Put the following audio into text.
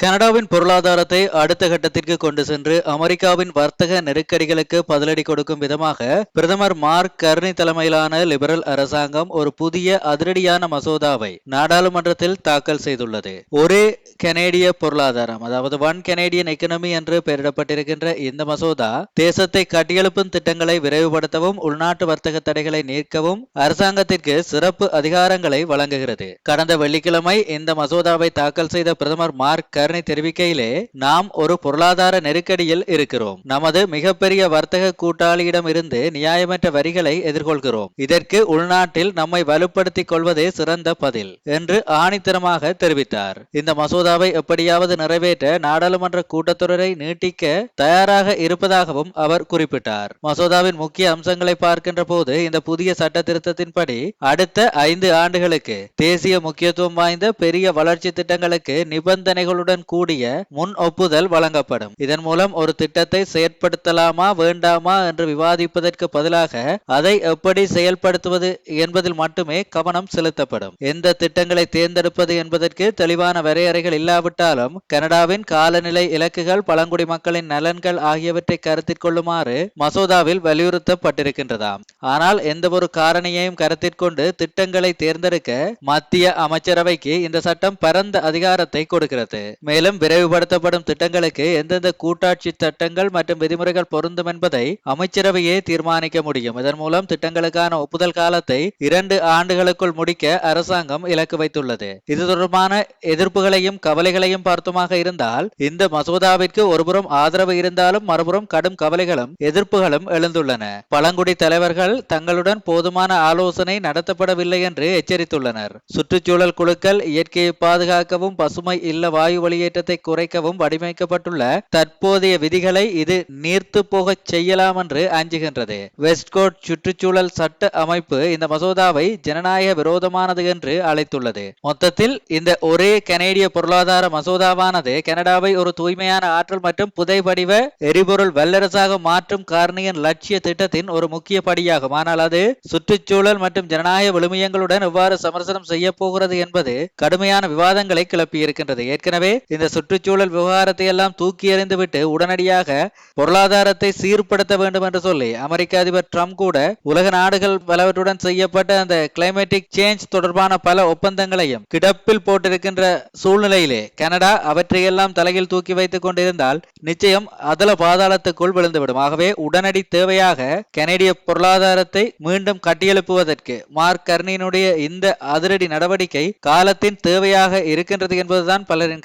கனடாவின் பொருளாதாரத்தை அடுத்த கட்டத்திற்கு கொண்டு சென்று அமெரிக்காவின் வர்த்தக நெருக்கடிகளுக்கு பதிலடி கொடுக்கும் விதமாக பிரதமர் மார்க் கர்னி தலைமையிலான லிபரல் அரசாங்கம் ஒரு புதிய அதிரடியான மசோதாவை நாடாளுமன்றத்தில் தாக்கல் செய்துள்ளது. ஒரே கனேடிய பொருளாதாரம் அதாவது ஒன் கனேடியன் எக்கனமி என்று பெயரிடப்பட்டிருக்கின்ற இந்த மசோதா தேசத்தை கட்டியெழுப்பும் திட்டங்களை விரைவுபடுத்தவும் உள்நாட்டு வர்த்தக தடைகளை நீக்கவும் அரசாங்கத்திற்கு சிறப்பு அதிகாரங்களை வழங்குகிறது. கடந்த வெள்ளிக்கிழமை இந்த மசோதாவை தாக்கல் செய்த பிரதமர் மார்க் கர்னி தெரிவிக்கையிலே நாம் ஒரு பொருளாதார நெருக்கடியில் இருக்கிறோம். நமது மிகப்பெரிய வர்த்தக கூட்டாளியிடமிருந்து நியாயமற்ற வரிகளை எதிர்கொள்கிறோம். இதற்கு உள்நாட்டில் நம்மை வலுப்படுத்திக் கொள்வதே சிறந்த பதில் என்று ஆணித்தரமாக தெரிவித்தார். இந்த மசோதாவை எப்படியாவது நிறைவேற்ற நாடாளுமன்ற கூட்டத்தொடரை நீட்டிக்க தயாராக இருப்பதாகவும் அவர் குறிப்பிட்டார். மசோதாவின் முக்கிய அம்சங்களை பார்க்கின்ற போது இந்த புதிய சட்ட திருத்தத்தின்படி அடுத்த ஐந்து ஆண்டுகளுக்கு தேசிய முக்கியத்துவம் வாய்ந்த பெரிய வளர்ச்சி திட்டங்களுக்கு நிபந்தனைகளுடன் கூடிய முன் ஒப்புதல் வழங்கப்படும். இதன் மூலம் ஒரு திட்டத்தை செயற்படுத்தலாமா வேண்டாமா என்று விவாதிப்பதற்கு பதிலாக அதை எப்படி செயல்படுத்துவது என்பதில் மட்டுமே கவனம் செலுத்தப்படும். எந்த திட்டங்களை தேர்ந்தெடுப்பது என்பதற்கு தெளிவான வரையறைகள் இல்லாவிட்டாலும் கனடாவின் காலநிலை இலக்குகள் பழங்குடி மக்களின் நலன்கள் ஆகியவற்றை கருத்தில் கொள்ளுமாறு மசோதாவில் வலியுறுத்தப்பட்டிருக்கின்றதாம். ஆனால் எந்த ஒரு காரணியையும் கருத்தில் கொண்டு திட்டங்களை தேர்ந்தெடுக்க மத்திய அமைச்சரவைக்கு இந்த சட்டம் பரந்த அதிகாரத்தை கொடுக்கிறது. மேலும் விரைவுபடுத்தப்படும் திட்டங்களுக்கு எந்தெந்த கூட்டாட்சி சட்டங்கள் மற்றும் விதிமுறைகள் பொருந்தும் என்பதை அமைச்சரவையே தீர்மானிக்க முடியும். இதன் மூலம் திட்டங்களுக்கான ஒப்புதல் காலத்தை இரண்டு ஆண்டுகளுக்குள் முடிக்க அரசாங்கம் இலக்கு வைத்துள்ளது. இது தொடர்பான எதிர்ப்புகளையும் கவலைகளையும் பார்த்துமாக இருந்தால் இந்த மசோதாவிற்கு ஒருபுறம் ஆதரவு இருந்தாலும் மறுபுறம் கடும் கவலைகளும் எதிர்ப்புகளும் எழுந்துள்ளன. பழங்குடி தலைவர்கள் தங்களுடன் போதுமான ஆலோசனை நடத்தப்படவில்லை என்று எச்சரித்துள்ளனர். சுற்றுச்சூழல் குழுக்கள் இயற்கையை பாதுகாக்கவும் பசுமை இல்ல வாயு வழி வெளியேற்றத்தை குறைக்கவும் வடிவமைக்கப்பட்டுள்ள தற்போதைய விதிகளை இது நீர்த்து போகச் செய்யலாம் என்று அஞ்சுகின்றது வெஸ்ட்கோட் சுற்றுச்சூழல் சட்ட அமைப்பு இந்த மசோதாவை ஜனநாயக விரோதமானது என்று அழைத்துள்ளது. மொத்தத்தில் இந்த ஒரே கனேடிய பொருளாதார மசோதாவானது கனடாவை ஒரு தூய்மையான ஆற்றல் மற்றும் புதைபடிவ எரிபொருள் வல்லரசாக மாற்றும் காரணியின் லட்சிய திட்டத்தின் ஒரு முக்கிய படியாகும். ஆனால் அது சுற்றுச்சூழல் மற்றும் ஜனநாயக விழுமியங்களுடன் எவ்வாறு சமரசனம் செய்ய போகிறது என்பது கடுமையான விவாதங்களை கிளப்பியிருக்கின்றது. ஏற்கனவே இந்த சுற்றுச்சூழல் விவகாரத்தை எல்லாம் தூக்கி எறிந்துவிட்டு உடனடியாக பொருளாதாரத்தை சீர்படுத்த வேண்டும் என்று சொல்லி அமெரிக்க அதிபர் ட்ரம்ப் கூட உலக நாடுகள் பலவற்றுடன் செய்யப்பட்ட அந்த கிளைமேட்டிக் சேஞ்ச் தொடர்பான பல ஒப்பந்தங்களையும் கிடப்பில் போட்டிருக்கின்ற சூழ்நிலையிலே கனடா அவற்றையெல்லாம் தலையில் தூக்கி வைத்துக் கொண்டிருந்தால் நிச்சயம் அதல பாதாளத்துக்குள் விழுந்துவிடும். ஆகவே உடனடி தேவையாக கனடிய பொருளாதாரத்தை மீண்டும் கட்டியெழுப்புவதற்கு மார்க் கர்னியினுடைய இந்த அதிரடி நடவடிக்கை காலத்தின் தேவையாக இருக்கின்றது என்பதுதான் பலரின்